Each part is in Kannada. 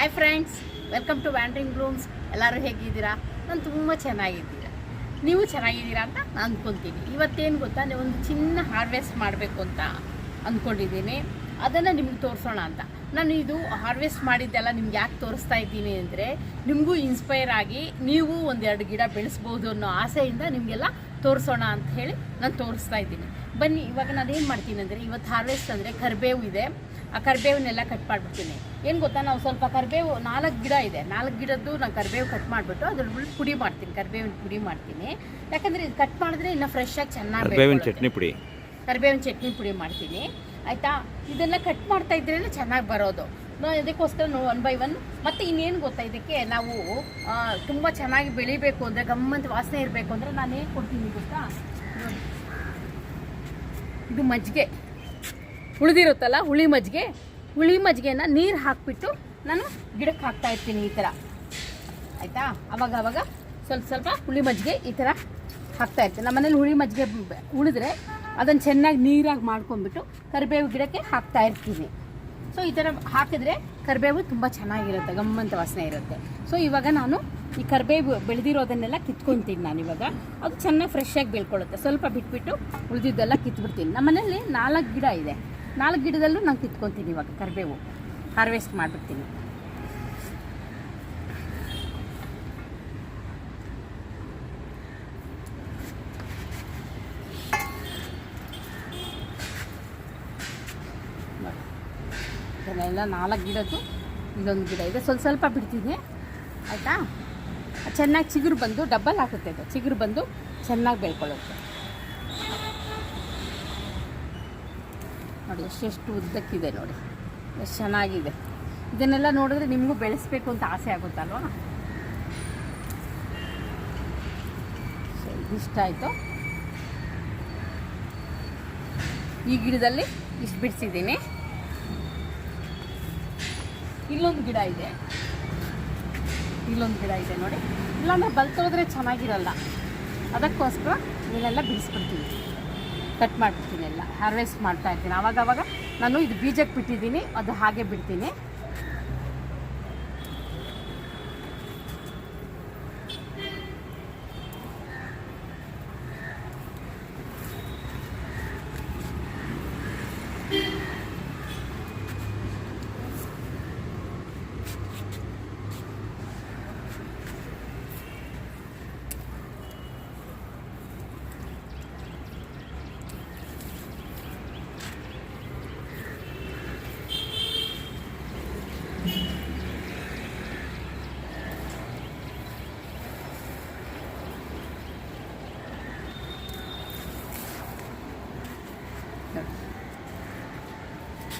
Hi friends welcome to wandering rooms ಎಲ್ಲರೂ ಹೇಗಿದ್ದೀರಾ? ನಾನು ತುಂಬ ಚೆನ್ನಾಗಿದ್ದೀರಾ ನೀವು ಚೆನ್ನಾಗಿದ್ದೀರಾ ಅಂತ ನಾನು ಅಂದ್ಕೊತೀನಿ ಇವತ್ತೇನು ಗೊತ್ತಾ? ನೀವು ಒಂದು ಚಿನ್ನ ಹಾರ್ವೆಸ್ಟ್ ಮಾಡಬೇಕು ಅಂತ ಅಂದ್ಕೊಂಡಿದ್ದೀನಿ ಅದನ್ನು ನಿಮ್ಗೆ ತೋರಿಸೋಣ ಅಂತ. ನಾನು ಇದು ಹಾರ್ವೆಸ್ಟ್ ಮಾಡಿದ್ದೆಲ್ಲ ನಿಮ್ಗೆ ಯಾಕೆ ತೋರಿಸ್ತಾ ಇದ್ದೀನಿ ಅಂದರೆ, ನಿಮಗೂ ಇನ್ಸ್ಪೈರ್ ಆಗಿ ನೀವು ಒಂದೆರಡು ಗಿಡ ಬೆಳೆಸ್ಬೋದು ಅನ್ನೋ ಆಸೆಯಿಂದ ನಿಮಗೆಲ್ಲ ತೋರಿಸೋಣ ಅಂತ ಹೇಳಿ ನಾನು ತೋರಿಸ್ತಾ ಇದ್ದೀನಿ. ಬನ್ನಿ, ಇವಾಗ ನಾನು ಏನು ಮಾಡ್ತೀನಿ ಅಂದರೆ, ಇವತ್ತು ಹಾರ್ವೆಸ್ಟ್ ಅಂದರೆ ಕರಿಬೇವು ಇದೆ. ಆ ಕರಿಬೇವನ್ನೆಲ್ಲ ಕಟ್ ಮಾಡಿಬಿಡ್ತೀನಿ. ಏನು ಗೊತ್ತಾ? ನಾವು ಸ್ವಲ್ಪ ಕರಿಬೇವು ನಾಲ್ಕು ಗಿಡ ಇದೆ. ನಾಲ್ಕು ಗಿಡದ್ದು ನಾನು ಕರಿಬೇವು ಕಟ್ ಮಾಡಿಬಿಟ್ಟು ಅದ್ರ ಬಿಟ್ಟು ಪುಡಿ ಮಾಡ್ತೀನಿ. ಕರಿಬೇವಿನ ಪುಡಿ ಮಾಡ್ತೀನಿ. ಯಾಕಂದರೆ ಇದು ಕಟ್ ಮಾಡಿದ್ರೆ ಇನ್ನೂ ಫ್ರೆಶ್ಶಾಗಿ ಆಗಿ ಚೆನ್ನಾಗಿ ಕರ್ಬೇವಿನ ಚಟ್ನಿ ಪುಡಿ. ಕರಿಬೇವಿನ ಚಟ್ನಿ ಪುಡಿ ಮಾಡ್ತೀನಿ. ಆಯಿತಾ? ಇದೆಲ್ಲ ಕಟ್ ಮಾಡ್ತಾ ಇದ್ರೇ ಚೆನ್ನಾಗಿ ಬರೋದು. ನಾನು ಇದಕ್ಕೋಸ್ಕರ ಒನ್ ಬೈ ಒನ್ ಮತ್ತು ಇನ್ನೇನು ಗೊತ್ತಾ? ಇದಕ್ಕೆ ನಾವು ತುಂಬ ಚೆನ್ನಾಗಿ ಬೆಳಿಬೇಕು ಅಂದರೆ ಗಮ್ಮಂತ ವಾಸನೆ ಇರಬೇಕು ಅಂದರೆ ನಾನು ಏನು ಕೊಡ್ತೀನಿ ಗೊತ್ತಾ? ಇದು ಮಜ್ಜಿಗೆ. ಉಳಿದಿರುತ್ತಲ್ಲ ಹುಳಿ ಮಜ್ಜಿಗೆ, ಹುಳಿ ಮಜ್ಜಿಗೆನ ನೀರು ಹಾಕಿಬಿಟ್ಟು ನಾನು ಗಿಡಕ್ಕೆ ಹಾಕ್ತಾ ಇರ್ತೀನಿ ಈ ಥರ ಆಯಿತಾ? ಅವಾಗ ಅವಾಗ ಸ್ವಲ್ಪ ಸ್ವಲ್ಪ ಹುಳಿ ಮಜ್ಜಿಗೆ ಈ ಥರ ಹಾಕ್ತಾ ಇರ್ತೀನಿ. ನಮ್ಮ ಮನೇಲಿ ಹುಳಿ ಮಜ್ಜಿಗೆ ಉಳಿದ್ರೆ ಅದನ್ನು ಚೆನ್ನಾಗಿ ನೀರಾಗಿ ಮಾಡ್ಕೊಂಡ್ಬಿಟ್ಟು ಕರಿಬೇವು ಗಿಡಕ್ಕೆ ಹಾಕ್ತಾ ಇರ್ತೀನಿ. ಸೊ ಈ ಥರ ಹಾಕಿದ್ರೆ ಕರಿಬೇವು ತುಂಬ ಚೆನ್ನಾಗಿರುತ್ತೆ, ಗಮ್ಮಂತ ವಾಸನೆ ಇರುತ್ತೆ. ಸೊ ಇವಾಗ ನಾನು ಈ ಕರಿಬೇವು ಬೆಳೆದಿರೋದನ್ನೆಲ್ಲ ಕಿತ್ಕೊತೀನಿ ನಾನು ಇವಾಗ. ಅದು ಚೆನ್ನಾಗಿ ಫ್ರೆಶ್ ಆಗಿ ಬೆಳ್ಕೊಳ್ಳುತ್ತೆ. ಸ್ವಲ್ಪ ಬಿಟ್ಬಿಟ್ಟು ಉಳಿದಿದ್ದೆಲ್ಲ ಕಿತ್ಬಿಡ್ತೀನಿ. ನಮ್ಮ ಮನೇಲಿ ನಾಲ್ಕು ಗಿಡ ಇದೆ. ನಾಲ್ಕು ಗಿಡದಲ್ಲೂ ನಾನು ಕಿತ್ಕೊತೀನಿ ಇವಾಗ ಕರಿಬೇವು. ಹಾರ್ವೆಸ್ಟ್ ಮಾಡಿಬಿಡ್ತೀನಿ. ಎಲ್ಲ ನಾಲ್ಕು ಗಿಡದ್ದು, ಇಲ್ಲೊಂದು ಗಿಡ ಇದೆ. ಸ್ವಲ್ಪ ಸ್ವಲ್ಪ ಬಿಡ್ತೀನಿ ಆಯಿತಾ? ಚೆನ್ನಾಗಿ ಚಿಗುರು ಬಂದು ಡಬ್ಬಲ್ ಹಾಕುತ್ತೆ ಅದು. ಚಿಗುರು ಬಂದು ಚೆನ್ನಾಗಿ ಬೆಳ್ಕೊಳ್ಳುತ್ತೆ. ನೋಡಿ ಎಷ್ಟೆಷ್ಟು ಉದ್ದಕ್ಕಿದೆ ನೋಡಿ. ಎಷ್ಟು ಚೆನ್ನಾಗಿದೆ. ಇದನ್ನೆಲ್ಲ ನೋಡಿದ್ರೆ ನಿಮಗೂ ಬೆಳೆಸಬೇಕು ಅಂತ ಆಸೆ ಆಗುತ್ತಲ್ವಾ? ಸೊ ಇದಿಷ್ಟ ಆಯಿತು. ಈ ಗಿಡದಲ್ಲಿ ಇಷ್ಟು ಬಿಡಿಸಿದ್ದೀನಿ. ಇಲ್ಲೊಂದು ಗಿಡ ಇದೆ. ಇಲ್ಲೊಂದು ಗಿಡ ಇದೆ ನೋಡಿ. ಇಲ್ಲಾಂದ್ರೆ ಬಲ್ತೋದ್ರೆ ಚೆನ್ನಾಗಿರಲ್ಲ. ಅದಕ್ಕೋಸ್ಕರ ಇದನ್ನೆಲ್ಲ ಬಿಡಿಸ್ಬಿಡ್ತೀನಿ ಕಟ್ ಮಾಡಿಬಿಡ್ತೀನಿ ಎಲ್ಲ ಹಾರ್ವೆಸ್ಟ್ ಮಾಡ್ತಾ ಇರ್ತೀನಿ. ಆವಾಗ ಅವಾಗ ನಾನು ಇದು ಬೀಜಕ್ಕೆ ಬಿಟ್ಟಿದ್ದೀನಿ, ಅದು ಹಾಗೆ ಬಿಡ್ತೀನಿ.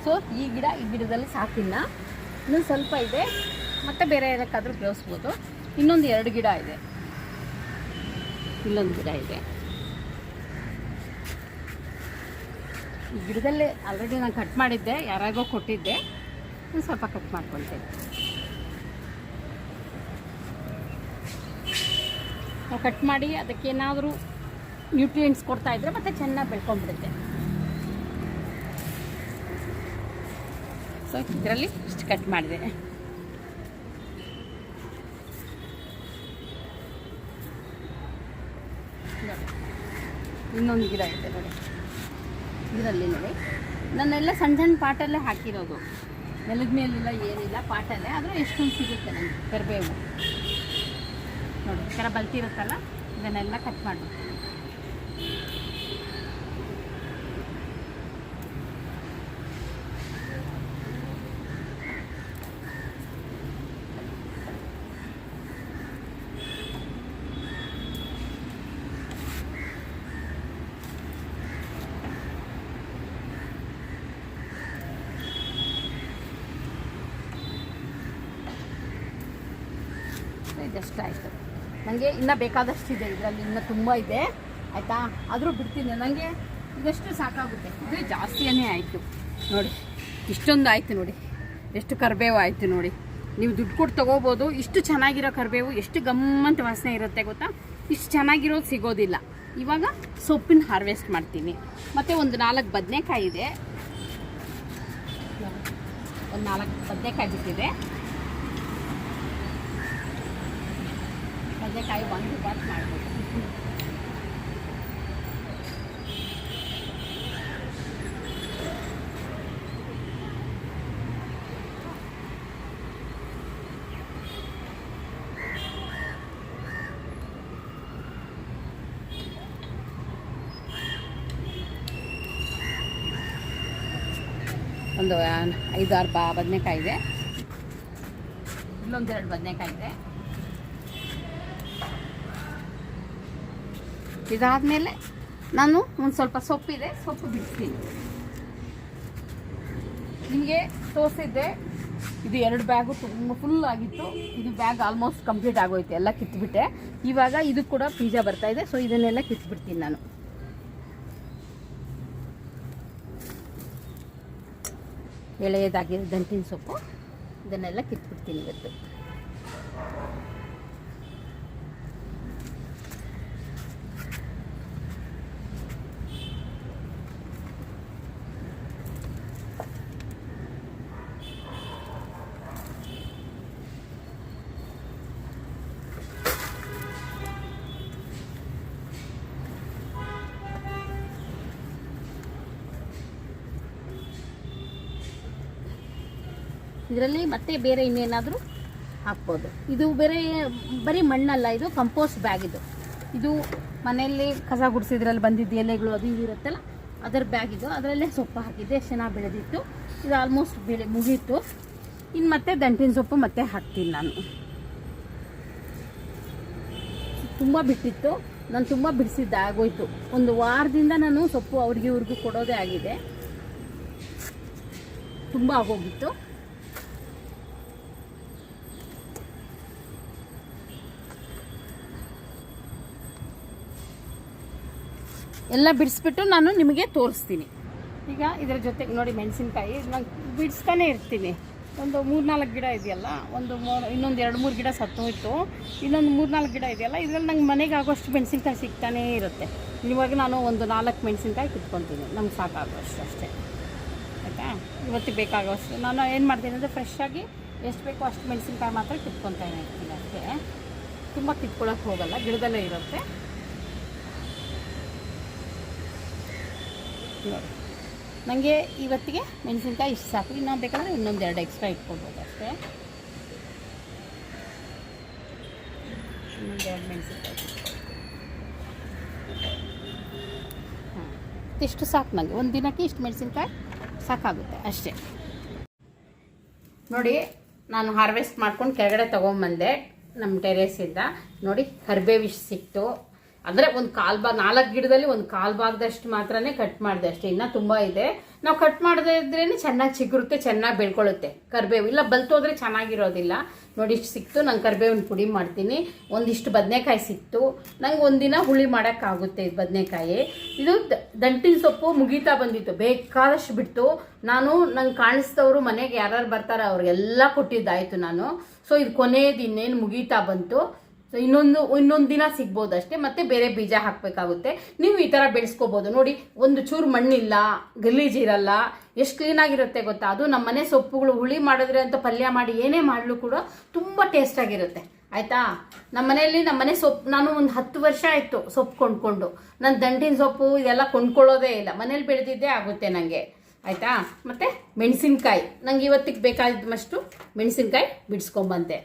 ಸೊ ಈ ಗಿಡ ಈ ಗಿಡದಲ್ಲಿ ಸಾಕಿಲ್ಲ. ಇನ್ನೊಂದು ಸ್ವಲ್ಪ ಇದೆ. ಮತ್ತೆ ಬೇರೆ ಏನಕ್ಕಾದರೂ ಬೆಳೆಸ್ಬೋದು. ಇನ್ನೊಂದು ಎರಡು ಗಿಡ ಇದೆ. ಇನ್ನೊಂದು ಗಿಡ ಇದೆ. ಈ ಗಿಡದಲ್ಲೇ ಆಲ್ರೆಡಿ ನಾನು ಕಟ್ ಮಾಡಿದ್ದೆ. ಯಾರಾಗೋ ಕೊಟ್ಟಿದ್ದೆ. ಇನ್ನು ಸ್ವಲ್ಪ ಕಟ್ ಮಾಡ್ಕೊಳ್ತೆ. ನಾವು ಕಟ್ ಮಾಡಿ ಅದಕ್ಕೇನಾದರೂ ನ್ಯೂಟ್ರಿಯೆಂಟ್ಸ್ ಕೊಡ್ತಾ ಮತ್ತು ಮತ್ತೆ ಚೆನ್ನಾಗಿ ಬೆಳ್ಕೊಂಡ್ಬಿಡುತ್ತೆ. ಸೊ ಇದರಲ್ಲಿ ಇಷ್ಟು ಕಟ್ ಮಾಡಿದೆ. ಇನ್ನೊಂದು ಗಿಡ ಇದೆ ನೋಡಿ. ಇದರಲ್ಲಿ ನೋಡಿ. ನಾನೆಲ್ಲ ಸಣ್ಣ ಸಣ್ಣ ಪಾಟಲ್ಲೇ ಹಾಕಿರೋದು. ನೆಲದ ಮೇಲೆಲ್ಲ ಏನಿಲ್ಲ ಪಾಟಲ್ಲೇ, ಆದರೆ ಎಷ್ಟೊಂದು ಸಿಗುತ್ತೆ ನನಗೆ ಕರಿಬೇವು. ನೋಡಿ, ಈ ಥರ ಬಲ್ತಿರುತ್ತಲ್ಲ, ಇದನ್ನೆಲ್ಲ ಕಟ್ ಮಾಡಬೇಕು. ಇದಷ್ಟು ಆಯಿತು. ನನಗೆ ಇನ್ನೂ ಬೇಕಾದಷ್ಟಿದೆ ಇದರಲ್ಲಿ ಇನ್ನೂ ತುಂಬ ಇದೆ, ಆಯಿತಾ? ಆದರೂ ಬಿಡ್ತೀನಿ. ನನಗೆ ಇದಷ್ಟು ಸಾಕಾಗುತ್ತೆ? ಇದು ಜಾಸ್ತಿಯೇ ಆಯಿತು. ನೋಡಿ, ಇಷ್ಟೊಂದು ಆಯಿತು ನೋಡಿ. ಎಷ್ಟು ಕರಿಬೇವು ಆಯಿತು ನೋಡಿ. ನೀವು ದುಡ್ಡು ಕೊಟ್ಟು ತೊಗೋಬೋದು. ಇಷ್ಟು ಚೆನ್ನಾಗಿರೋ ಕರಿಬೇವು, ಎಷ್ಟು ಗಮ್ಮಂತ ವಾಸನೆ ಇರುತ್ತೆ ಗೊತ್ತಾ? ಇಷ್ಟು ಚೆನ್ನಾಗಿರೋದು ಸಿಗೋದಿಲ್ಲ. ಇವಾಗ ಸೊಪ್ಪಿನ ಹಾರ್ವೆಸ್ಟ್ ಮಾಡ್ತೀನಿ. ಮತ್ತು ಒಂದು ನಾಲ್ಕು ಬದನೆಕಾಯಿ ಇದೆ. ಒಂದು ನಾಲ್ಕು ಬದನೆಕಾಯಿ ಬಿಟ್ಟಿದೆ. ಬದನೆಕಾಯಿ ವಾಂಗಿ ಬಾತ್ ಮಾಡ್ಬೋದು ಒಂದು ಐದಾರು ಬಾ ಬದನೆಕಾಯಿ ಇದೆ. ಇಲ್ಲೊಂದೆರಡು ಬದನೆಕಾಯಿ ಇದೆ. ಇದಾದಮೇಲೆ ನಾನು ಒಂದು ಸ್ವಲ್ಪ ಸೊಪ್ಪಿದೆ, ಸೊಪ್ಪು ಬಿಡ್ತೀನಿ. ನಿಮಗೆ ತೋರಿಸಿದ್ದೆ, ಇದು ಎರಡು ಬ್ಯಾಗು ತುಂಬ ಫುಲ್ ಆಗಿತ್ತು. ಇದು ಬ್ಯಾಗ್ ಆಲ್ಮೋಸ್ಟ್ ಕಂಪ್ಲೀಟ್ ಆಗೋಯ್ತು, ಎಲ್ಲ ಕಿತ್ಬಿಟ್ಟೆ. ಇವಾಗ ಇದು ಕೂಡ ಪಿಜ್ಜಾ ಬರ್ತಾ ಇದೆ ಸೊ ಇದನ್ನೆಲ್ಲ ಕಿತ್ಬಿಡ್ತೀನಿ ನಾನು. ಎಳೆಯದಾಗಿ ದಂಟಿನ ಸೊಪ್ಪು, ಇದನ್ನೆಲ್ಲ ಕಿತ್ಬಿಡ್ತೀನಿ ಇವತ್ತು. ಇದರಲ್ಲಿ ಮತ್ತೆ ಬೇರೆ ಇನ್ನೇನಾದರೂ ಹಾಕ್ಬೋದು. ಇದು ಬೇರೆ, ಬರೀ ಮಣ್ಣಲ್ಲ, ಇದು ಕಂಪೋಸ್ಟ್ ಬ್ಯಾಗ್ ಇದು. ಇದು ಮನೆಯಲ್ಲಿ ಕಸ ಗುಡಿಸಿದ್ರಲ್ಲಿ ಬಂದಿದ್ದು ಎಲೆಗಳು ಅದು ಇರುತ್ತಲ್ಲ, ಅದರ ಬ್ಯಾಗ್ ಇದು. ಅದರಲ್ಲೇ ಸೊಪ್ಪು ಹಾಕಿದ್ದೆ ಎಷ್ಟು ಚೆನ್ನಾಗಿ ಬೆಳೆದಿತ್ತು. ಇದು ಆಲ್ಮೋಸ್ಟ್ ಬೆಳೆ ಮುಗೀತು. ಇನ್ನು ಮತ್ತೆ ದಂಟಿನ ಸೊಪ್ಪು ಮತ್ತೆ ಹಾಕ್ತೀನಿ ನಾನು. ತುಂಬ ಬಿಟ್ಟಿತ್ತು. ನಾನು ತುಂಬ ಬಿಡಿಸಿದ್ದೆ, ಆಗೋಯ್ತು. ಒಂದು ವಾರದಿಂದ ನಾನು ಸೊಪ್ಪು ಅವ್ರಿಗೆ ಇವ್ರಿಗೂ ಕೊಡೋದೇ ಆಗಿದೆ. ತುಂಬ ಆಗೋಗಿತ್ತು. ಎಲ್ಲ ಬಿಡಿಸ್ಬಿಟ್ಟು ನಾನು ನಿಮಗೆ ತೋರಿಸ್ತೀನಿ. ಈಗ ಇದರ ಜೊತೆಗೆ ನೋಡಿ ಮೆಣಸಿನ್ಕಾಯಿ ನಾನು ಬಿಡಿಸ್ತಾನೆ ಇರ್ತೀನಿ. ಒಂದು ಮೂರು ನಾಲ್ಕು ಗಿಡ ಇದೆಯಲ್ಲ, ಒಂದು ಇನ್ನೊಂದು ಎರಡು ಮೂರು ಗಿಡ ಸತ್ತೋಯ್ತು ಇನ್ನೊಂದು ಮೂರು ನಾಲ್ಕು ಗಿಡ ಇದೆಯಲ್ಲ, ಇದರಲ್ಲಿ ನಂಗೆ ಮನೆಗೆ ಆಗೋಷ್ಟು ಮೆಣಸಿನ್ಕಾಯಿ ಸಿಗ್ತಾನೇ ಇರುತ್ತೆ. ಇವಾಗ ನಾನು ಒಂದು ನಾಲ್ಕು ಮೆಣಸಿನ್ಕಾಯಿ ಕಿತ್ಕೊತೀನಿ, ನಮ್ಗೆ ಸಾಕಾಗೋಷ್ಟು ಅಷ್ಟೇ. ಆಯಿತಾ? ಇವತ್ತಿಗೆ ಬೇಕಾಗೋಷ್ಟು ನಾನು ಏನು ಮಾಡ್ತೀನಿ ಅಂದರೆ ಫ್ರೆಶ್ಶಾಗಿ ಎಷ್ಟು ಬೇಕೋ ಅಷ್ಟು ಮೆಣಸಿನ್ಕಾಯಿ ಮಾತ್ರ ಕಿತ್ಕೊತಾನೆ ಇರ್ತೀನಿ ಅಷ್ಟೇ. ತುಂಬ ಕಿತ್ಕೊಳ್ಳೋಕೆ ಹೋಗಲ್ಲ, ಗಿಡದಲ್ಲೇ ಇರುತ್ತೆ. ನೋಡಿ ನನಗೆ ಇವತ್ತಿಗೆ ಮೆಣಸಿನ್ಕಾಯಿ ಇಷ್ಟು ಸಾಕು. ಇನ್ನೊಂದು ಬೇಕಾದರೆ ಇನ್ನೊಂದು ಎರಡು ಎಕ್ಸ್ಟ್ರಾ ಇಟ್ಕೊಳ್ಬೋದು ಅಷ್ಟೇ. ಇನ್ನೊಂದು ಎರಡು ಮೆಣಸಿನ್ಕಾಯಿ ಹಾಂ. ಇಷ್ಟು ಸಾಕು ನನಗೆ ಒಂದು ದಿನಕ್ಕೆ ಇಷ್ಟು ಮೆಣಸಿನ್ಕಾಯಿ ಸಾಕಾಗುತ್ತೆ ಅಷ್ಟೇ. ನೋಡಿ, ನಾನು ಹಾರ್ವೆಸ್ಟ್ ಮಾಡ್ಕೊಂಡು ಕೆಳಗಡೆ ತೊಗೊಂಬಂದೆ ನಮ್ಮ ಟೆರೇಸಿಂದ ನೋಡಿ ಕರ್ಬೇವಿಷ್ಟು ಸಿಕ್ತು. ಅಂದರೆ ಒಂದು ಕಾಲ್ ಭಾಗ, ನಾಲ್ಕು ಗಿಡದಲ್ಲಿ ಒಂದು ಕಾಲು ಭಾಗದಷ್ಟು ಮಾತ್ರನೇ ಕಟ್ ಮಾಡಿದೆ ಅಷ್ಟೇ. ಇನ್ನೂ ತುಂಬ ಇದೆ. ನಾವು ಕಟ್ ಮಾಡದೇ ಇದ್ರೇ ಚೆನ್ನಾಗಿ ಚಿಗುರುತ್ತೆ, ಚೆನ್ನಾಗಿ ಬೆಳ್ಕೊಳ್ಳುತ್ತೆ. ಕರಿಬೇವು, ಇಲ್ಲ ಬಲ್ತೋದ್ರೆ ಚೆನ್ನಾಗಿರೋದಿಲ್ಲ. ನೋಡಿ, ಇಷ್ಟು ಸಿಕ್ತು, ನಂಗೆ ಕರಿಬೇವಿನ ಪುಡಿ ಮಾಡ್ತೀನಿ. ಒಂದಿಷ್ಟು ಬದನೆಕಾಯಿ ಸಿಕ್ತು. ನಂಗೆ ಒಂದಿನ ಹುಳಿ ಮಾಡೋಕ್ಕಾಗುತ್ತೆ ಇದು ಬದನೆಕಾಯಿ. ಇದು ದಂಟಿನ ಸೊಪ್ಪು ಮುಗೀತಾ ಬಂದಿತ್ತು. ಬೇಕಾದಷ್ಟು ಬಿಟ್ಟು ನಾನು, ನಂಗೆ ಕಾಣಿಸ್ದವರು ಮನೆಗೆ ಯಾರ್ಯಾರು ಬರ್ತಾರೆ, ಅವ್ರಿಗೆಲ್ಲ ಕೊಟ್ಟಿದ್ದಾಯಿತು ನಾನು. ಸೊ ಇದು ಕೊನೆಯದು ಇನ್ನೇನು ಮುಗೀತಾ ಬಂತು. ಸೊ ಇನ್ನೊಂದು ಇನ್ನೊಂದು ದಿನ ಸಿಗ್ಬೋದು ಅಷ್ಟೇ. ಮತ್ತೆ ಬೇರೆ ಬೀಜ ಹಾಕಬೇಕಾಗುತ್ತೆ. ನೀವು ಈ ಥರ ಬೆಳೆಸ್ಕೋಬೋದು. ನೋಡಿ, ಒಂದು ಚೂರು ಮಣ್ಣಿಲ್ಲ, ಗಲೀಜ್ ಇರಲ್ಲ, ಎಷ್ಟು ಕ್ಲೀನಾಗಿರುತ್ತೆ ಗೊತ್ತಾ? ಅದು ನಮ್ಮ ಮನೆ ಸೊಪ್ಪುಗಳು ಹುಳಿ ಮಾಡಿದ್ರೆ ಅಂತ ಪಲ್ಯ ಮಾಡಿ ಏನೇ ಮಾಡಲು ಕೂಡ ತುಂಬ ಟೇಸ್ಟಾಗಿರುತ್ತೆ ಆಯಿತಾ? ನಮ್ಮ ಮನೆಯಲ್ಲಿ ನಮ್ಮ ಮನೆ ಸೊಪ್ಪು ನಾನು ಒಂದು ಹತ್ತು ವರ್ಷ ಆಯಿತು ಸೊಪ್ಪು ಕೊಂಡ್ಕೊಂಡು. ನಾನು ದಂಟಿನ ಸೊಪ್ಪು ಇದೆಲ್ಲ ಕೊಂಡ್ಕೊಳ್ಳೋದೇ ಇಲ್ಲ. ಮನೇಲಿ ಬೆಳೆದಿದ್ದೇ ಆಗುತ್ತೆ ನನಗೆ ಆಯಿತಾ? ಮತ್ತು ಮೆಣಸಿನ್ಕಾಯಿ. ನಂಗೆ ಇವತ್ತಿಗೆ ಬೇಕಾದಷ್ಟು ಮೆಣಸಿನ್ಕಾಯಿ ಬಿಡಿಸ್ಕೊಂಬಂತೆ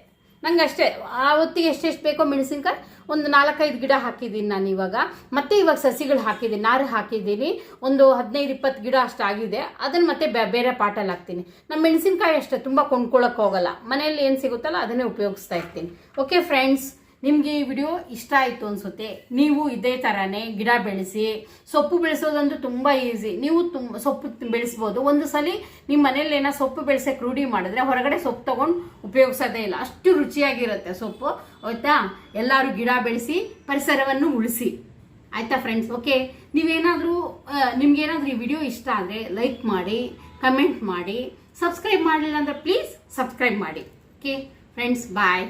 ನಂಗೆ ಅಷ್ಟೇ ಆ ಆವತ್ತಿಗೆ ಎಷ್ಟೆಷ್ಟು ಬೇಕೋ ಮೆಣಸಿನ್ಕಾಯಿ, ಒಂದು ನಾಲ್ಕೈದು ಗಿಡ ಹಾಕಿದ್ದೀನಿ ನಾನು ಇವಾಗ. ಮತ್ತೆ ಇವಾಗ ಸಸಿಗಳು ಹಾಕಿದ್ದೀನಿ ನಾರು ಹಾಕಿದ್ದೀನಿ ಒಂದು ಹದಿನೈದು, ಇಪ್ಪತ್ತು ಗಿಡ ಅಷ್ಟು ಆಗಿದೆ. ಅದನ್ನು ಮತ್ತೆ ಬೇರೆ ಪಾಟಲ್ಲಿ ಹಾಕ್ತೀನಿ. ನಮ್ಮ ಮೆಣಸಿನ್ಕಾಯಿ ಅಷ್ಟೇ, ತುಂಬ ಕೊಂಡ್ಕೊಳ್ಳೋಕೆ ಹೋಗಲ್ಲ. ಮನೆಯಲ್ಲಿ ಏನು ಸಿಗುತ್ತಲ್ಲ ಅದನ್ನೇ ಉಪಯೋಗಿಸ್ತಾ ಇರ್ತೀನಿ. ಓಕೆ ಫ್ರೆಂಡ್ಸ್ ನಿಮಗೆ ಈ ವಿಡಿಯೋ ಇಷ್ಟ ಆಯಿತು ಅನಿಸುತ್ತೆ. ನೀವು ಇದೇ ಥರನೇ ಗಿಡ ಬೆಳೆಸಿ, ಸೊಪ್ಪು ಬೆಳೆಸೋದಂತೂ ತುಂಬ ಈಸಿ ನೀವು ತುಂಬ ಸೊಪ್ಪು ಬೆಳೆಸ್ಬೋದು. ಒಂದು ಸಲ ನಿಮ್ಮ ಮನೇಲಿ ಏನೋ ಸೊಪ್ಪು ಬೆಳೆಸೋಕೆ ರೂಢಿ ಮಾಡಿದ್ರೆ ಹೊರಗಡೆ ಸೊಪ್ಪು ತೊಗೊಂಡು ಉಪಯೋಗಿಸೋದೇ ಇಲ್ಲ. ಅಷ್ಟು ರುಚಿಯಾಗಿರುತ್ತೆ ಸೊಪ್ಪು, ಆಯ್ತಾ? ಎಲ್ಲರೂ ಗಿಡ ಬೆಳೆಸಿ, ಪರಿಸರವನ್ನು ಉಳಿಸಿ. ಆಯ್ತಾ ಫ್ರೆಂಡ್ಸ್ ಓಕೆ ನೀವೇನಾದರೂ ನಿಮ್ಗೇನಾದರೂ ಈ ವಿಡಿಯೋ ಇಷ್ಟ ಆದರೆ ಲೈಕ್ ಮಾಡಿ ಕಮೆಂಟ್ ಮಾಡಿ ಸಬ್ಸ್ಕ್ರೈಬ್ ಮಾಡಲಿಲ್ಲ ಅಂದರೆ ಪ್ಲೀಸ್ ಸಬ್ಸ್ಕ್ರೈಬ್ ಮಾಡಿ. Okay friends bye